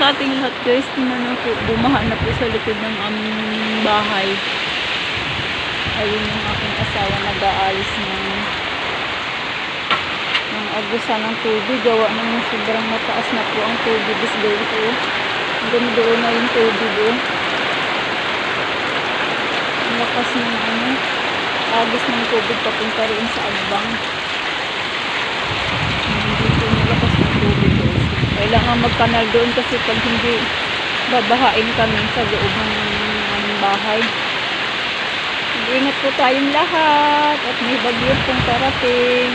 sa ating lahat guys. Tingnan na po, bumaha na po sa likod ng aming bahay. Ayun yung aking asawa nag-aalis ng ng agusan ng tubig. Gawa naman sobrang mataas na po ang tubig is guys. Oh. Hanggang doon na yung tubig. Ang lakas ng ano, agos ng tubig papunta rin sa agbang. Hindi po malakas ng tubig guys. Kailangan magkanal doon kasi pag hindi babahain kami sa loob ng aming bahay. Mag-ingat po tayong lahat at may bagyo pong parating.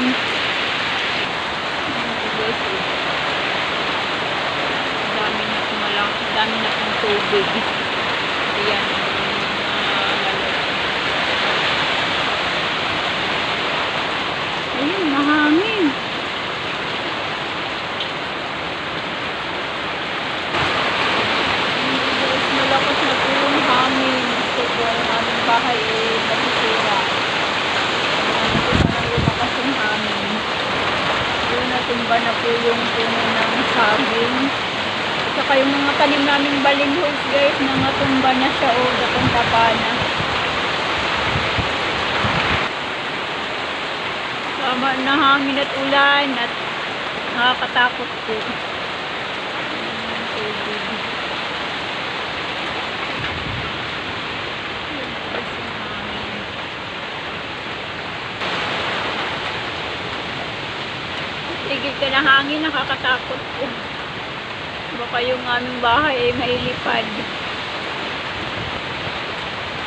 Dami na po malang, dami na pong tubig. Ayan. ah, Ayun, mahangin. Guys, malakas na po yung hangin. So, po, ang aming bahay ay nasisira. Ano po sana lumakas yung hangin. Natumba na po yung puno ng saging. At saka yung mga tanim naming balinghoys guys, nangatumba na siya o datong tapa. Tama na hangin at ulan at nakakatakot po. Ayan, tubig. Tigil ka na hangin, nakakatakot po. Baka yung aming bahay ay mailipad.